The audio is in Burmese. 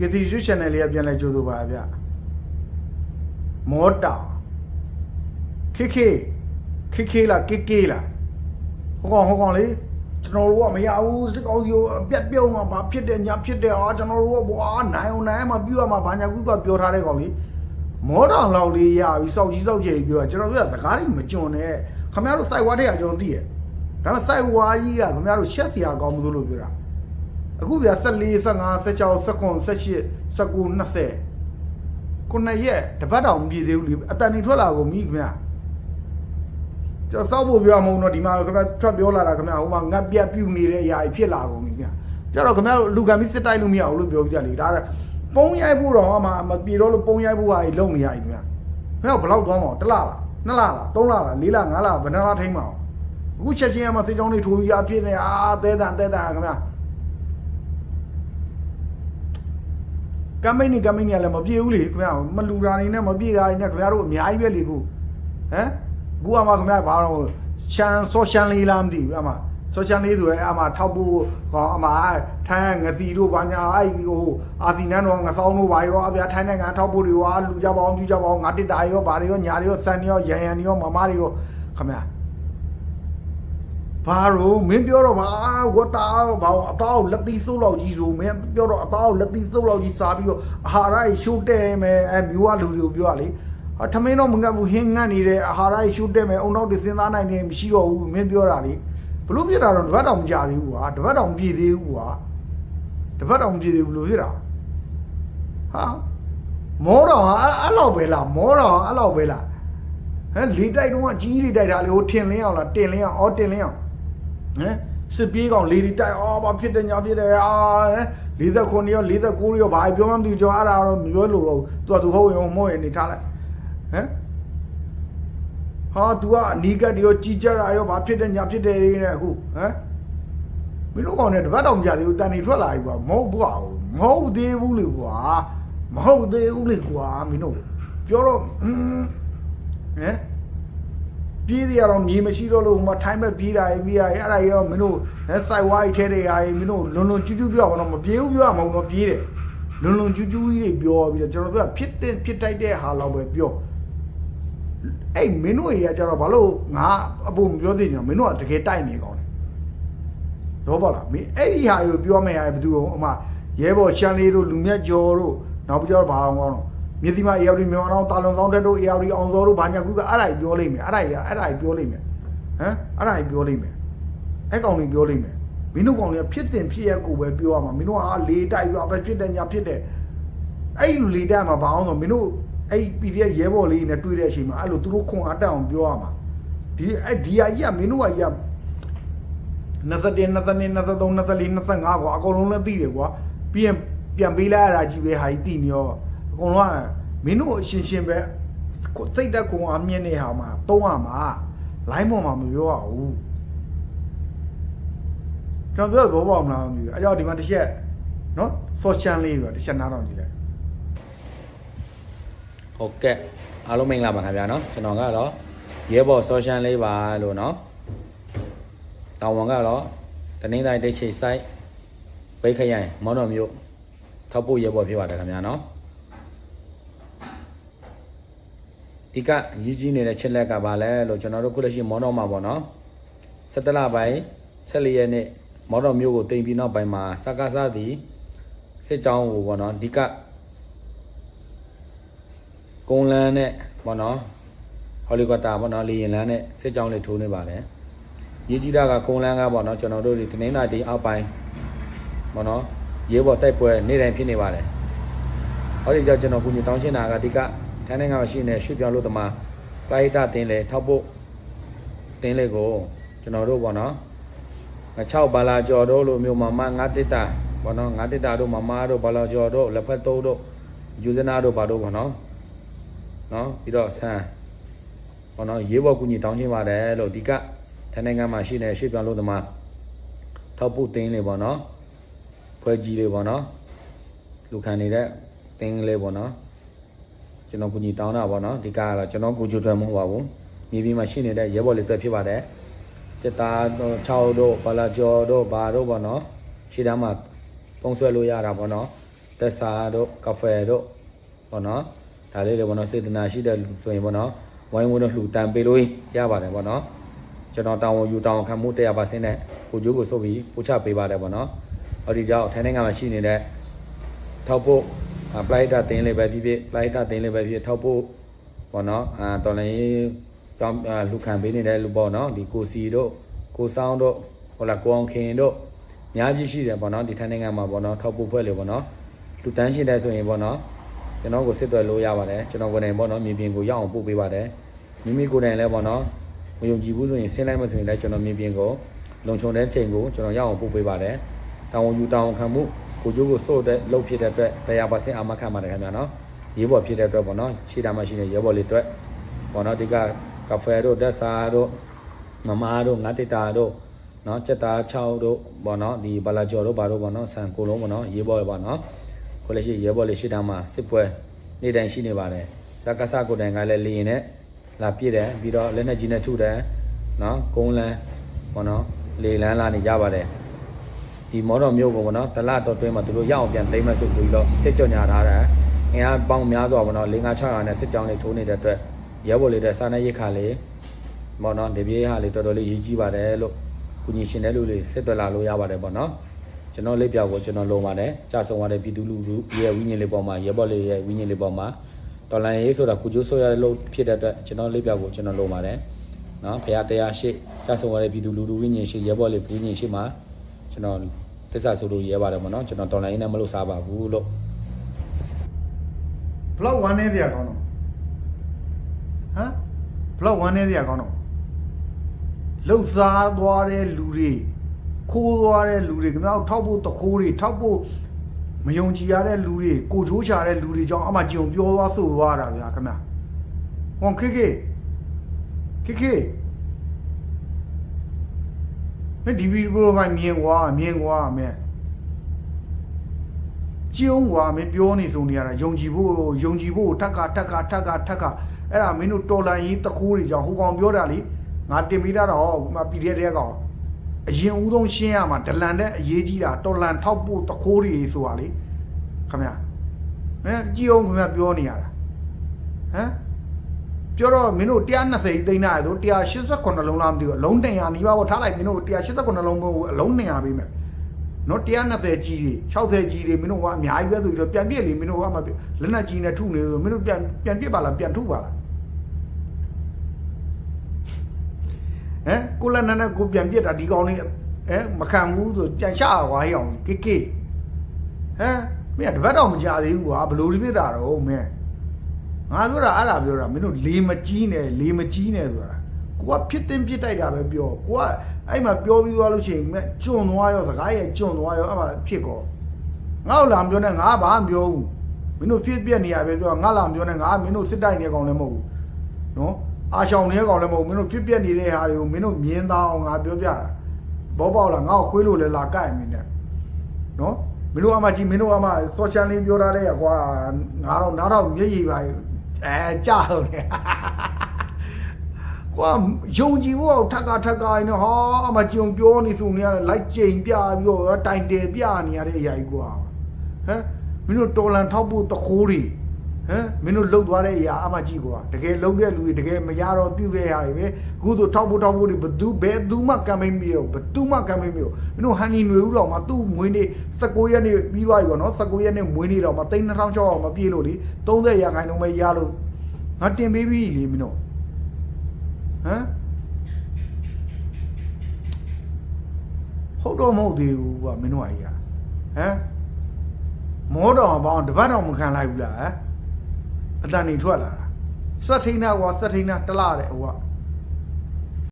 ကေစီရွှေ channel လေးကပြန်လဲကြိုးဆိုပါဗျမောတာခေခေခေခေလားကေကေလားဟောကောင်ဟောကောင်လေကျွန်တော်တို့ကမရဘူးစစ်ကောင်စီကိုအပြတ်ပြုံးမှာဘာဖြစ်တယ်ညာဖြစ်တယ်အာကျွန်တော်တို့ကဘွာနိုင်အောင်နိုင်အောင်မပြုတ်ရမှာဘာညာကူကပြောထားတဲ့ကောင်လေမောတောင်လောက်လေးရပြီးစောက်ကြီးစောက်ကြီးပြောကျွန်တော်တို့ကစကားတွေမကြုံနဲ့ခင်ဗျားတို့စိုက်ဝါတွေကကျွန်တော်သိရဒါပေမဲ့စိုက်ဝါကြီးကခင်ဗျားတို့ရှက်စရာကောင်းမလို့လို့ပြောတာ အခုပြ14 15 16 19 18 19 20ခုနှစ်ရက်တပတ်တောင်မပြည့်သေးဘူးလေအတန်နေထွက်လာကုန်ပြီခင်ဗျာကျွန်တော်စောက်ဖို့ပြောမှာမဟုတ်တော့ဒီမှာခင်ဗျာထွက်ပြောလာတာခင်ဗျာဟိုမှာငတ်ပြတ်ပြုတ်နေတဲ့အရာကြီးဖြစ်လာကုန်ပြီခင်ဗျာကျတော့ခင်ဗျာလူကံပြီးစစ်တိုက်လို့မရဘူးလို့ပြောကြတယ်ဒါကပုံရိုက်ဖို့တော့မှမပြေတော့လို့ပုံရိုက်ဖို့ဟာကြီးလုံနေရပြီခင်ဗျာခင်ဗျာဘယ်လောက်သွားမအောင်တစ်လလားနှစ်လလားသုံးလလားလေးလငါးလဘယ်နှလထိမ့်မအောင်အခုချက်ချင်းအမစေချောင်းလေးထိုးရဖြစ်နေအာသဲတန်သဲတန်ခင်ဗျာ ကမ်ပိန်းနေကမ်ပိန်းနေလည်းမပြေဘူးလေခင်ဗျာမလူတာနေနဲ့မပြေတာနေနဲ့ခင်ဗျားတို့အများကြီးပဲလေခုဟမ်ခုအမခင်ဗျာဘာတော့ရှန်ဆောရှန်လေးလားမသိဘူးအမဆောရှန်လေးဆိုရဲအမထောက်ဖို့ဟောအမထန်းငစီတို့ဘာညာအဲ့ဟိုအာစီနန်းတော်ငဆောင်းတို့ဘာရောအပြာထိုင်းနိုင်ငံထောက်ဖို့တွေရောလူကြပါအောင်ပြကြပါအောင်ငါတစ်တာရောဘာတွေရောညာတွေရောစံတွေရောရန်ရန်တွေရောမမတွေရောခင်ဗျာ ဘာလို့မင်းပြောတော့ဘာဝတ်တာဘာအသားလက်သီးစိုးလောက်ကြီးဆိုမင်းပြောတော့အသားလက်သီးစိုးလောက်ကြီးစားပြီးတော့အာဟာရကြီးရှိုးတဲမယ်အဲမျိုးကလူတွေကိုပြောရလေဟာထမင်းတော့မငတ်ဘူးဟင်းငတ်နေတယ်အာဟာရကြီးရှိုးတဲမယ်အုံနောက်တွေစဉ်းစားနိုင်နေမရှိတော့ဘူးမင်းပြောတာလေဘလို့ပြတာတော့တပတ်တောင်မကြသေးဘူးကွာတပတ်တောင်မပြည့်သေးဘူးကွာတပတ်တောင်မပြည့်သေးဘူးလို့ပြတာဟာမောတော့အဲ့အဲ့လောက်ပဲလားမောတော့အဲ့လောက်ပဲလားဟမ်လေတိုက်တော့ကြီးကြီးတိုက်တာလေဟိုထင်လင်းအောင်လားတင်လင်းအောင်အော်တင်လင်းအောင် ဟမ်စစ်ပြေးကောင်လေဒီတိုက်အော်ဘာဖြစ်တယ်ညာဖြစ်တယ်အာဟမ်49ရော49ရောဘာပြောမှမသိကျွန်တော်အဲ့ဒါတော့မပြောလို့တော့သူကသူဟုတ်ရင်မဟုတ်ရင်နေထားလိုက်ဟမ်ဟာ तू ကအနီးကပ်တွေရောကြီးကြတာရောဘာဖြစ်တယ်ညာဖြစ်တယ်နဲ့အခုဟမ်မင်းတို့ကောင်နဲ့တပတ်တော့မကြသေးဘူးတန်နေထွက်လာပြီကွာမဟုတ်ဘူးကွာမဟုတ်သေးဘူးလေကွာမဟုတ်သေးဘူးလေကွာမင်းတို့ပြောတော့ဟမ်ဟမ် ပြေးရတော့မြေမရှိတော့လို့ဟိုမှာထိုင်းမဲ့ပြေးတာရေးပြေးတာရေးအဲ့ဒါရောမင်းတို့ဟဲစိုက်ဝါးကြီးထဲတွေရာရေးမင်းတို့လွန်လွန်ကျူးကျူးပြောပါတော့မပြေးဘူးပြောရမဟုတ်တော့ပြေးတယ်လွန်လွန်ကျူးကျူးကြီးတွေပြောပြီးတော့ကျွန်တော်ပြောဖြစ်တဲ့ဖြစ်တိုက်တဲ့ဟာလောက်ပဲပြောအဲ့မင်းတို့ရေကကျတော့ဘာလို့ငါအဖို့မပြောသေးညမင်းတို့ကတကယ်တိုက်နေကောင်းတယ်တော့ပါလားမင်းအဲ့ဒီဟာကိုပြောမယ်ဟာဘယ်သူအမရဲဘော်ချန်လေးတို့လူမြတ်ကျော်တို့နောက်ပြီးတော့ဘာအောင်ကောင်းတော့ မြစ်ဒီမအေယာဝတီမြန်မာတော်တာလွန်ဆောင်တဲ့တို့အေယာဝတီအောင်စောတို့ဘာညာကူကအဲ့ဒါကြီးပြောလိမ့်မယ်အဲ့ဒါကြီးအဲ့ဒါကြီးပြောလိမ့်မယ်ဟမ်အဲ့ဒါကြီးပြောလိမ့်မယ်အဲ့ကောင်ကြီးပြောလိမ့်မယ်မင်းတို့ကောင်ကြီးဖြစ်စဉ်ဖြစ်ရကိုပဲပြောရမှာမင်းတို့ကလေတိုက်ရွာပဲဖြစ်တယ်ညာဖြစ်တယ်အဲ့လိုလေတိုက်မှာဘာအောင်ဆိုမင်းတို့အဲ့ PDF ရဲဘော်လေးနဲ့တွေ့တဲ့အချိန်မှာအဲ့လိုသူတို့ခွန်အားတက်အောင်ပြောရမှာဒီအဲ့ဒီအကြီးကမင်းတို့ကကြီးက21 22 23 24 25ကွာအကုန်လုံးလည်းသိတယ်ကွာပြီးရင်ပြန်ပေးလိုက်ရတာကြီးပဲဟာကြီးသိနေရောအ ကုန်လုံးကမင်းတို့အရှင်းရှင်းပဲကိုစိတ်တက်ကုံအမြင့်နေဟာမှာတုံးရမှာလိုင်းပေါ်မှာမပြောရဘူးကျွန်တော်ပြောဘောပေါက်မလားမသိဘူးအဲကြောင့်ဒီမှာတစ်ချက်နော် social လေးဆိုတာတစ်ချက်နားတော့ကြည့်လိုက်ဟုတ်ကဲ့အားလုံးမင်္ဂလာပါခင်ဗျာနော်ကျွန်တော်ကတော့ရဲဘော်ဆောရှန်လေးပါလို့နော်တောင်ဝန်ကတော့တနင်္သာရီတိတ်ချိတ်ဆိုင်ဘိတ်ခရိုင်မောင်တော်မြို့ထောက်ဖို့ရဲဘော်ဖြစ်ပါတယ်ခင်ဗျာနော် ဒီကရည်ကြီးနေတဲ့ချက်လက်ကပါလဲလို့ကျွန်တော်တို့ခုလက်ရှိမောင်တော်မှာပေါ့နော်17လပိုင်း14ရက်နေ့မောင်တော်မြို့ကိုတင်ပြီးနောက်ပိုင်းမှာစကားစားသည်စစ်ကြောင်းကိုပေါ့နော်ဒီကကုန်းလန်းနဲ့ပေါ့နော်ဟောလီကော်ပတာပေါ့နော်လေယာဉ်လန်းနဲ့စစ်ကြောင်းလေးထိုးနေပါတယ်ရေးကြီးတာကကုန်းလန်းကပေါ့နော်ကျွန်တော်တို့ဒီတနင်္လာတီအောက်ပိုင်းပေါ့နော်ရဲဘော်တိုက်ပွဲနေ့တိုင်းဖြစ်နေပါတယ်ဟောဒီကြောင့်ကျွန်တော်ကုညီတောင်းရှင်းတာကဒီက ထိုင်းနိုင်ငံမှာရှိနေတဲ့ရွှေပြောင်းလို့တမပရိုက်တာတင်းလေထောက်ဖို့တင်းလေကိုကျွန်တော်တို့ပေါ့နော်6ဘာလာကျော်တို့လိုမျိုးမမ9တစ်တာပေါ့နော်9တစ်တာတို့မမတို့ဘာလာကျော်တို့လက်ဖက်သုံးတို့ယူဇနာတို့ဘာတို့ပေါ့နော်နော်ပြီးတော့ဆန်ဘောနော်ရေးဘောကူညီတောင်းချင်းပါတယ်လို့ဒီကထိုင်းနိုင်ငံမှာရှိနေတဲ့ရွှေ့ပြောင်းလို့သမားထောက်ပုတ်တင်းလေးပေါ့နော်ဖွဲ့ကြီးလေးပေါ့နော်လူခံနေတဲ့တင်းလေးပေါ့နော် ကျွန်တော်ကူညီတောင်းတာပေါ့နော်ဒီကကတော့ကျွန်တော်ကူကျွတ်တယ်မဟုတ်ပါဘူးမြေပြင်မှာရှိနေတဲ့ရဲဘော်လေးတွေ့ဖြစ်ပါတယ်စက်သားတို့6တို့ဘာလာကျော်တို့ဘာတို့ပေါ့နော်ရှေ့တန်းမှာပုံဆွဲလို့ရတာပေါ့နော်တက်ဆာတို့ကဖဲတို့ပေါ့နော်ဒါလေးတွေပေါ့နော်စေတနာရှိတဲ့လူဆိုရင်ပေါ့နော်ဝိုင်းဝန်းတို့လှူတန်ပေးလို့ရပါတယ်ပေါ့နော်ကျွန်တော်တောင်းဝန်ယူတောင်းခံမှု100%နဲ့ကိုကျိုးကိုစုပ်ပြီးပို့ချပေးပါတယ်ပေါ့နော်ဟောဒီကြောင့်ထိုင်းနိုင်ငံမှာရှိနေတဲ့ထောက်ဖို့ ပလိုက်တာတင်းလေးပဲဖြစ်ဖြစ်ပလိုက်တာတင်းလေးပဲဖြစ်ဖြစ်ထောက်ဖို့ပေါ့နော်အာတော်လည်းကြောင်းလူခံပေးနေတဲ့လူပေါ့နော်ဒီကိုစီတို့ကိုဆောင်တို့ဟိုလာကိုအောင်ခင်တို့အများကြီးရှိတယ်ပေါ့နော်ဒီထိုင်းနိုင်ငံမှာပေါ့နော်ထောက်ဖို့ဖွဲ့လေပေါ့နော်လူတန်းရှိတဲ့ဆိုရင်ပေါ့နော်ကျွန်တော်ကိုစစ်သွယ်လို့ရပါတယ်ကျွန်တော်ကိုယ်တိုင်ပေါ့နော်မြေပြင်ကိုရောက်အောင်ပို့ပေးပါတယ်မိမိကိုယ်တိုင်လည်းပေါ့နော်မယုံကြည်ဘူးဆိုရင်ဆင်းလိုက်မှဆိုရင်လည်းကျွန်တော်မြေပြင်ကိုလုံခြုံတဲ့ချိန်ကိုကျွန်တော်ရောက်အောင်ပို့ပေးပါတယ်တောင်းဝန်ယူတောင်းခံမှု ကိုကျိုးကိုစို့တဲ့လုပ်ဖြစ်တဲ့အတွက်တရားပါစင်အာမခံပါတယ်ခင်ဗျာနော်ရေးပေါ်ဖြစ်တဲ့အတွက်ပေါ့နော်ခြေတာမှရှိနေရဲဘော်လေးအတွက်ပေါ့နော်ဒီကကဖဲတို့ဒက်ဆာတို့မမားတို့ငါတစ်တာတို့နော်စက်သား6တို့ပေါ့နော်ဒီဘလာကျော်တို့ဘာတို့ပေါ့နော်ဆန်ကိုလုံးပေါ့နော်ရေးပေါ်ပေါ့နော်ကိုလည်းရှိရဲဘော်လေးရှိတာမှစစ်ပွဲနေ့တိုင်းရှိနေပါတယ်ဇက်ကဆကိုတိုင်ကလည်းလေရင်နဲ့လာပြည့်တယ်ပြီးတော့လက်နဲ့ကြီးနဲ့ထုတယ်နော်ကုန်းလန်းပေါ့နော်လေလန်းလာနေကြပါတယ် ဒီမော်တော်မျိုးကိုပေါ့နော်တလတော်တွင်းမှာသူတို့ရအောင်ပြန်သိမ်းမဲ့ဆိုပြီးတော့စစ်ကြောညာထားတယ်အင်အားပေါင်းများစွာပေါ့နော်၄၅600နဲ့စစ်ကြောင်းလေးထိုးနေတဲ့အတွက်ရဲဘော်လေးတဲ့စားနေရိတ်ခါလေးပေါ့နော်ဒီပြေးဟာလေးတော်တော်လေးရည်ကြီးပါတယ်လို့ကုညီရှင်တဲ့လူလေးစစ်သွက်လာလို့ရပါတယ်ပေါ့နော်ကျွန်တော်လေးပြောက်ကိုကျွန်တော်လုံပါတယ်ကြာဆုံးသွားတဲ့ပြည်သူလူထုရဲ့ဝိညာဉ်လေးပေါ်မှာရဲဘော်လေးရဲ့ဝိညာဉ်လေးပေါ်မှာတော်လန်ရေးဆိုတာကုကျိုးဆိုရတဲ့လို့ဖြစ်တဲ့အတွက်ကျွန်တော်လေးပြောက်ကိုကျွန်တော်လုံပါတယ်နော်ဖရာတရားရှိကြာဆုံးသွားတဲ့ပြည်သူလူထုဝိညာဉ်ရှိရဲဘော်လေးဝိညာဉ်ရှိမှာ ကျွန်တော်သစ္စာဆိုလို့ရဲပါတယ်မနော်ကျွန်တော်တော်လိုင်းနဲ့မလို့စားပါဘူးလို့ဘလောက်ဝမ်းနေစရာကောင်းတော့ဟမ်ဘလောက်ဝမ်းနေစရာကောင်းတော့လှုပ်ရှားသွားတဲ့လူတွေခိုးသွားတဲ့လူတွေခင်ဗျားတို့ထောက်ဖို့တခိုးတွေထောက်ဖို့မယုံကြည်ရတဲ့လူတွေကိုချိုးချတဲ့လူတွေကြောင့်အမှကြုံပြောသွားဆိုသွားတာဗျာခင်ဗျာဟောခေခေခေခေ မင်းဒီဗီဒီယိုဖိုင်မြင်ကွာမြင်ကွာမင်းကျုံကွာမင်းပြောနေဆိုနေရတာယုံကြည်ဖို့ယုံကြည်ဖို့ထက်ကထက်ကထက်ကထက်ကအဲ့ဒါမင်းတို့တော်လန်ရေးတခိုးတွေကြောင့်ဟိုကောင်ပြောတာလေငါတင်ပေးတာတော့ဟို PDF တဲ့ကောင်အရင်ဦးဆုံးရှင်းရမှာဒလန်တဲ့အ ပြောနေရတာဟမ်ပြောတော့မင်းတို့120သိန်းနာရဆို189လုံးလားမသိဘူးအလုံး100နီးပါးပေါ့ထားလိုက်မင်းတို့189လုံးကိုအလုံး100ပေးမယ်နော်120ကြီးတွေ60ကြီးတွေမင်းတို့ကအများကြီးပဲဆိုပြီးတော့ပြန်ပြစ်လေမင်းတို့ကမှလက်နက်ကြီးနဲ့ထုနေဆိုမင်းတို့ပြန်ပြန်ပြစ်ပါလားပြန်ထုပါလားဟမ်ကိုလက်နက်နဲ့ကိုပြန်ပြစ်တာဒီကောင်လေးဟမ်မခံဘူးဆိုပြန်ရှာကွာဟိအောင်ကေကေဟမ်မင်းကတပတ်တော့မကြသေးဘူးကွာဘလို့ဒီပြစ်တာတော့မင်း ငါပြောတာအဲ့ဒါပြောတာမင်းတို့လေမကြီးနဲ့လေမကြီးနဲ့ဆိုတာကိုကဖြစ်တင်ပြစ်တိုက်တာပဲပြောကိုကအဲ့မှာပြောပြီးသွားလို့ရှိရင်မင်းကျွံသွားရောစကားရဲ့ကျွံသွားရောအဲ့မှာဖြစ်ကောငါ့ကိုလာမပြောနဲ့ငါဘာမပြောဘူးမင်းတို့ဖြစ်ပြက်နေရပဲပြောငါလာမပြောနဲ့ငါမင်းတို့စစ်တိုက်နေကောင်လည်းမဟုတ်ဘူးနော်အာရှောင်နေကောင်လည်းမဟုတ်မင်းတို့ဖြစ်ပြက်နေတဲ့ဟာတွေကိုမင်းတို့မြင်သားအောင်ငါပြောပြတာဘောပေါက်လာငါ့ကိုခွေးလို့လည်းလာကြိုက်မင်းနဲ့နော်မင်းတို့အမကြီးမင်းတို့အမဆောရှယ်လင်းပြောထားတဲ့ကွာငါတော့နားတော့မျက်ရည်ပါ အဲကြားတော့တယ်ကွာယုံကြည်ဖို့ထက်ကထက်ကရင်တော့ဟာအမကြုံပြောနေဆိုနေရတယ်လိုက်ကြိမ်ပြပြီးတော့တိုင်တယ်ပြနေရတဲ့အရာကြီးကွာဟမ်မင်းတို့တော်လန်ထောက်ဖို့တခိုးတွေ ဟမ်မင်းတို့လှုပ်သွားတဲ့အရာအမကြီးကွာတကယ်လှုပ်တဲ့လူတွေတကယ်မရတော့ပြုတ်တဲ့ဟာတွေပဲအခုဆိုထောက်ဖို့ထောက်ဖို့တွေဘသူဘယ်သူမှကမ်းမင်းမရောဘသူမှကမ်းမင်းမရောမင်းတို့ဟန်နီနွေဦးတော်မှာသူ့မွေးနေ့19ရက်နေ့ပြီးသွားပြီပေါ့နော်19ရက်နေ့မွေးနေ့တော်မှာ3600မပြေလို့လေ30ရာခိုင်နှုန်းပဲရလို့ငါတင်ပေးပြီလေမင်းတို့ဟမ်ဟုတ်တော့မဟုတ်သေးဘူးကွာမင်းတို့အကြီးကဟမ်မောတော်ဘောင်းတပတ်တော်မခံလိုက်ဘူးလားဟမ် အတန်နေထွက်လာတာစက်ထိန်းနာကွာစက်ထိန်းနာတလားတဲ့ဟိုက